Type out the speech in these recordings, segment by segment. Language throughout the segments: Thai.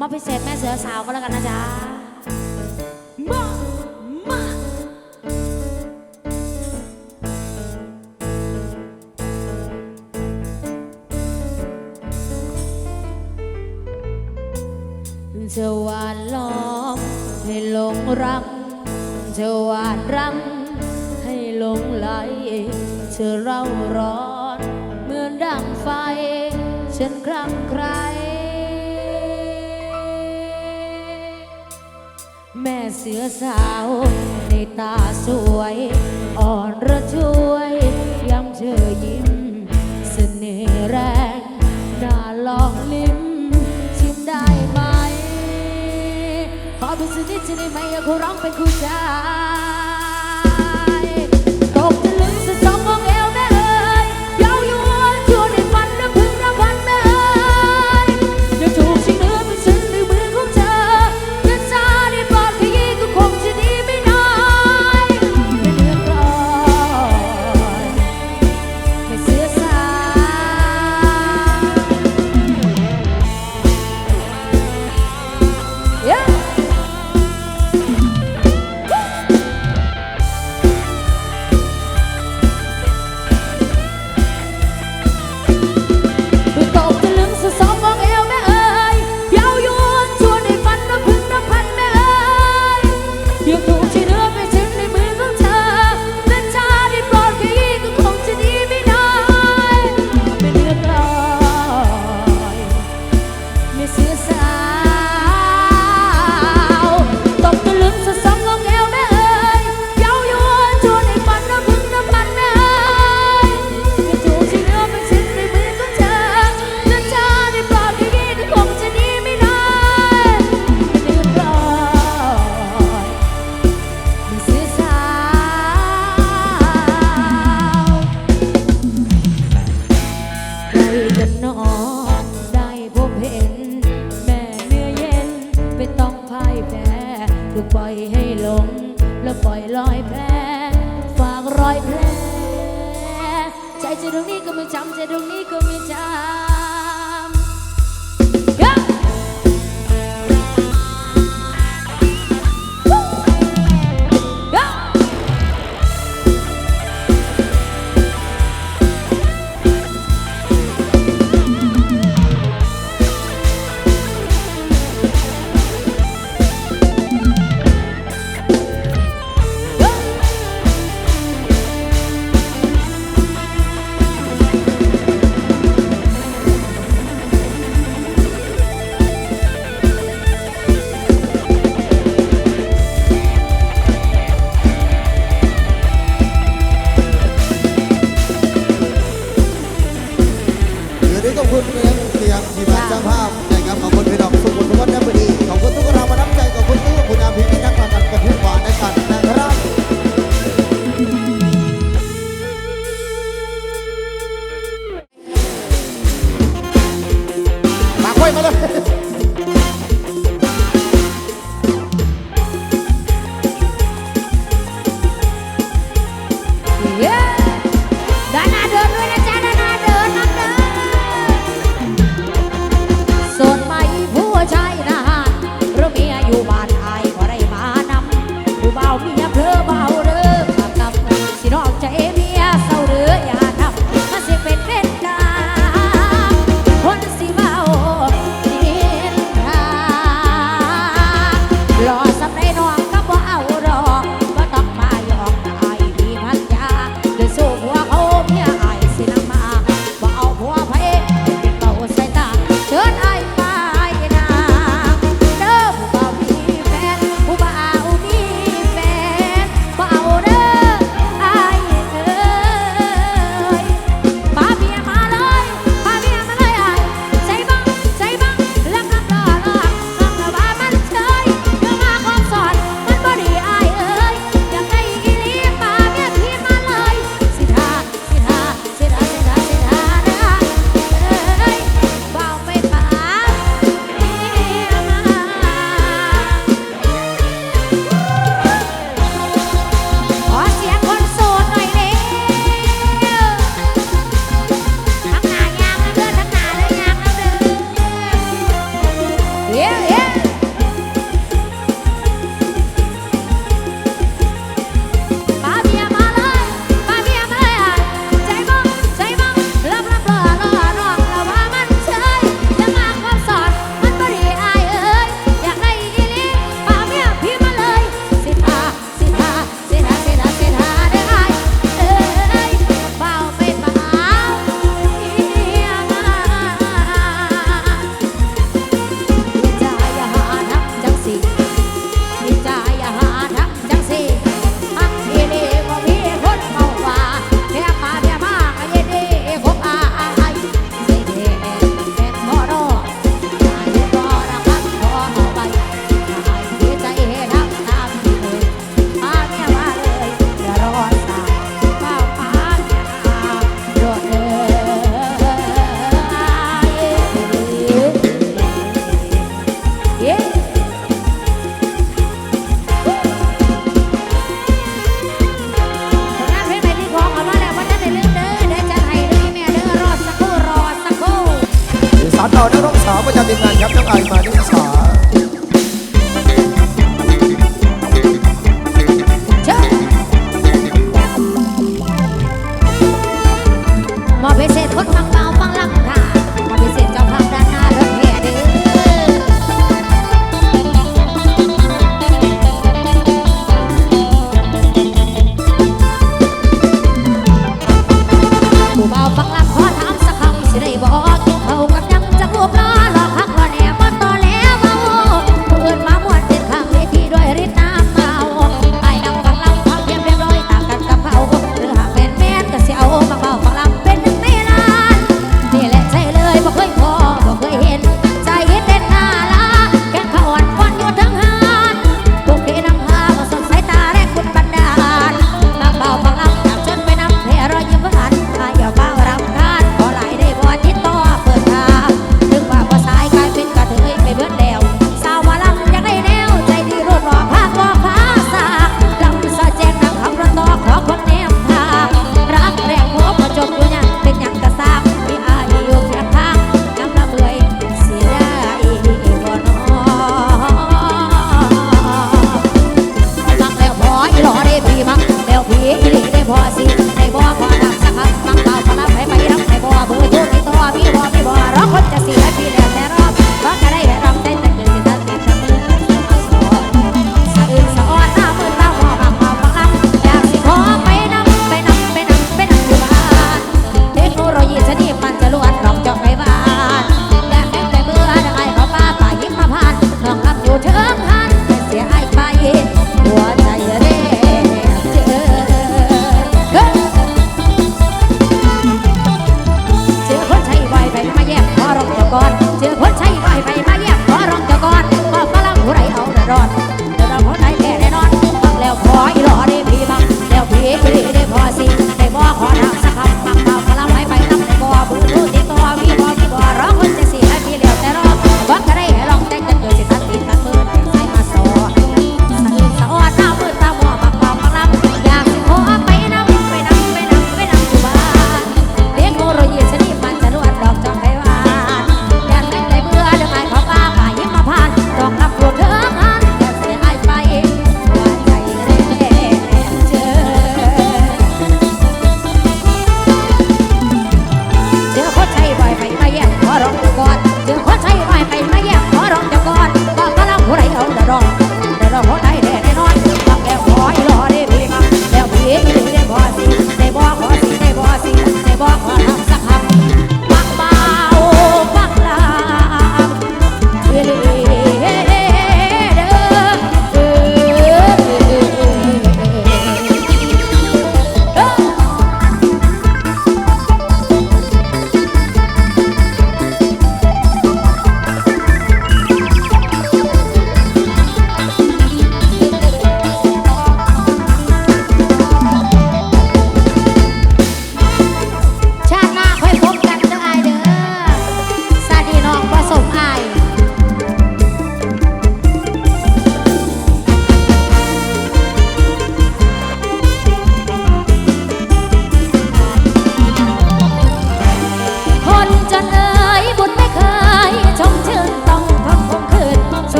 มาพิเศษแม่เสือสาวก็แล้วกันนะจ๊ะมามาจะหวานล้อมให้หลงรักจะหวานรังให้หลงไหลจะเร่าร้อน เหมือนดังไฟ ฉันคลั่งใคร แม่เสือสาวในตาสวย อ่อนระชวยย้ำเธอยิ้มเสน่ห์แรงน่าลองลิ้ม ชิมได้ไหม ขอเป็นสนิทจะได้ไหมอยากร้องเป็นคู่ใจ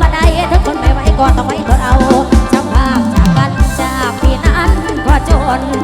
ก็ได้ถ้าคนไม่ไหวก็ต้องไว้ทนเอาจำภาพจากกันจากที่นั้นก็จน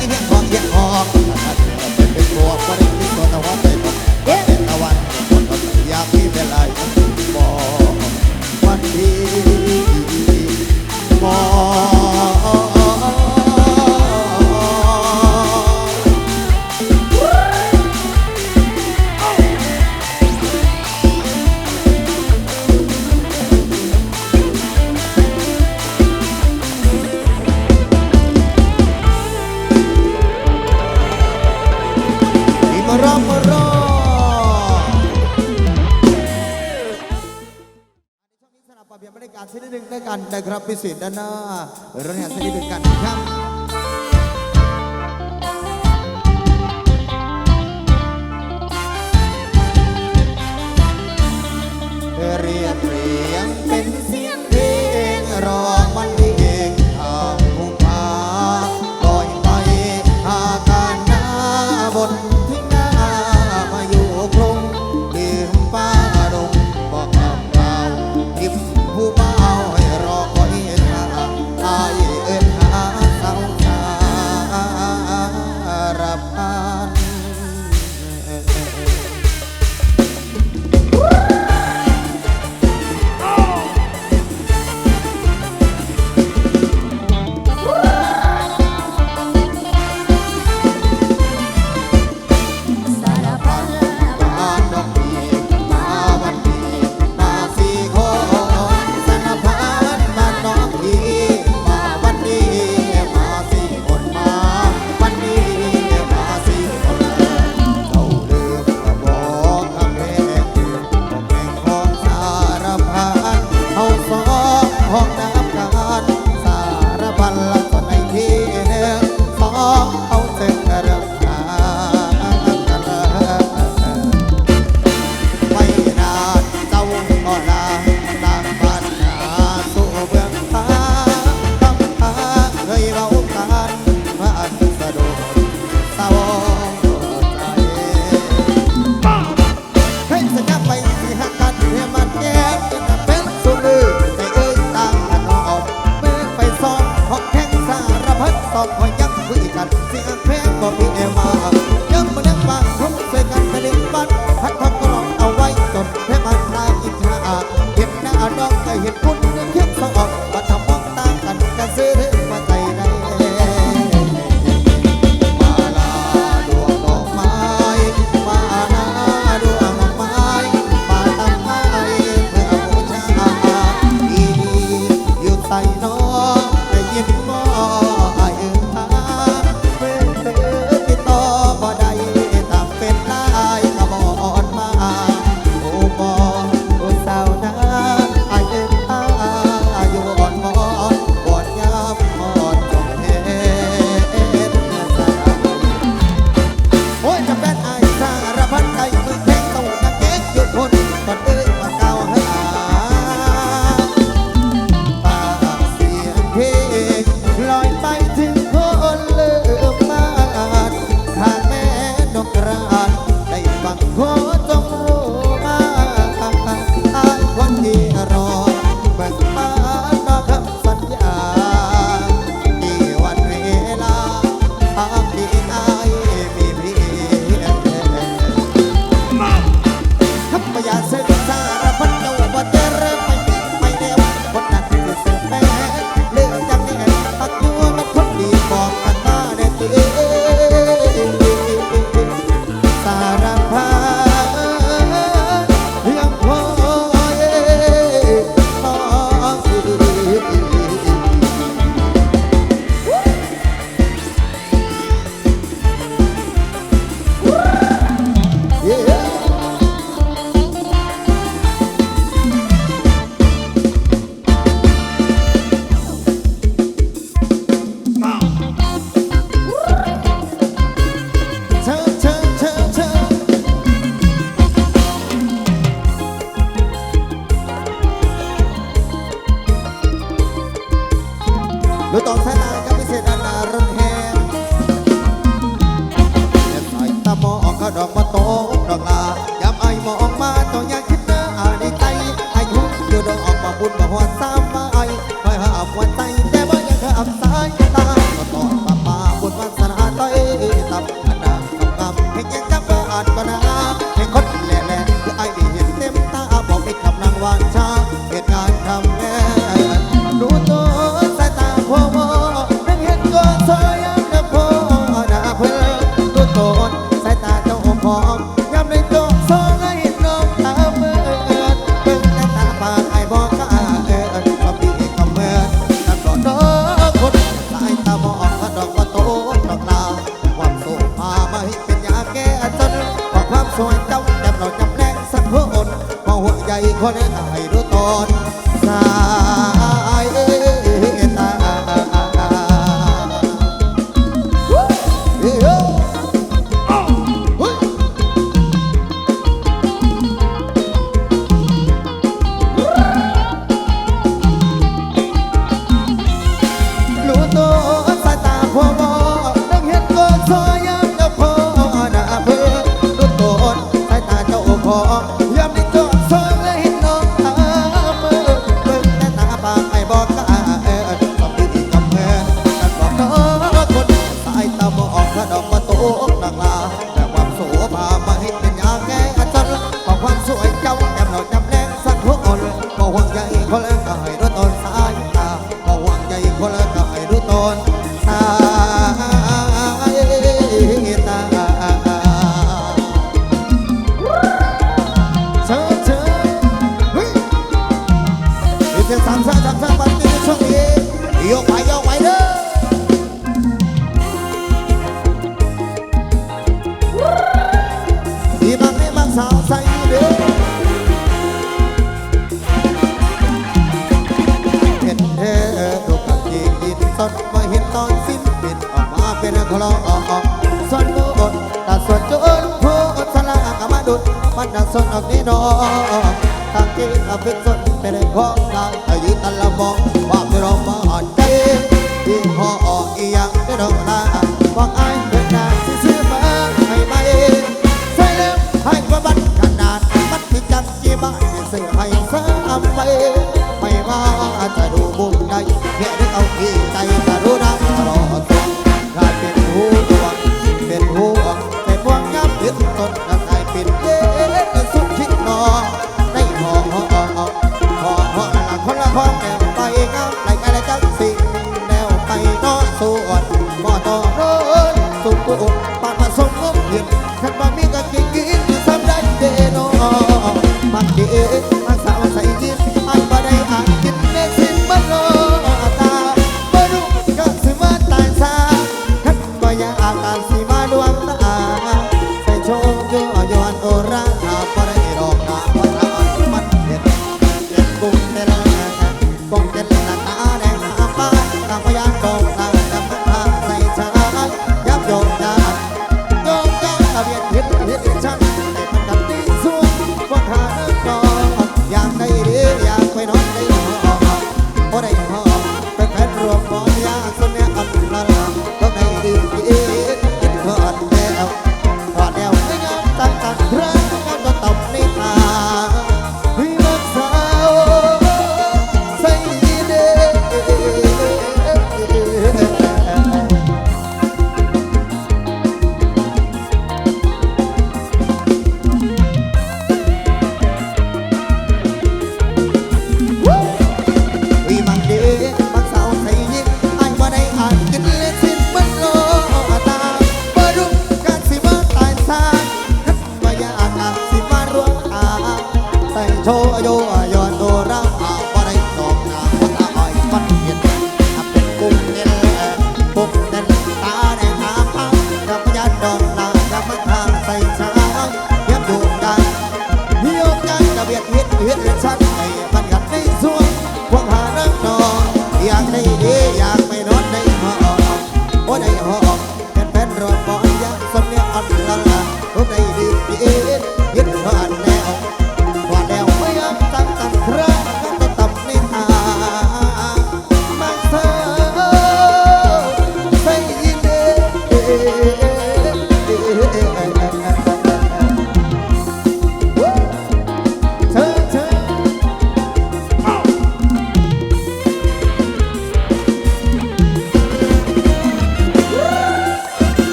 一天ิทธิ์ด้านหน้ารถแห่สนิทกันครับเรียนเรียงเป็น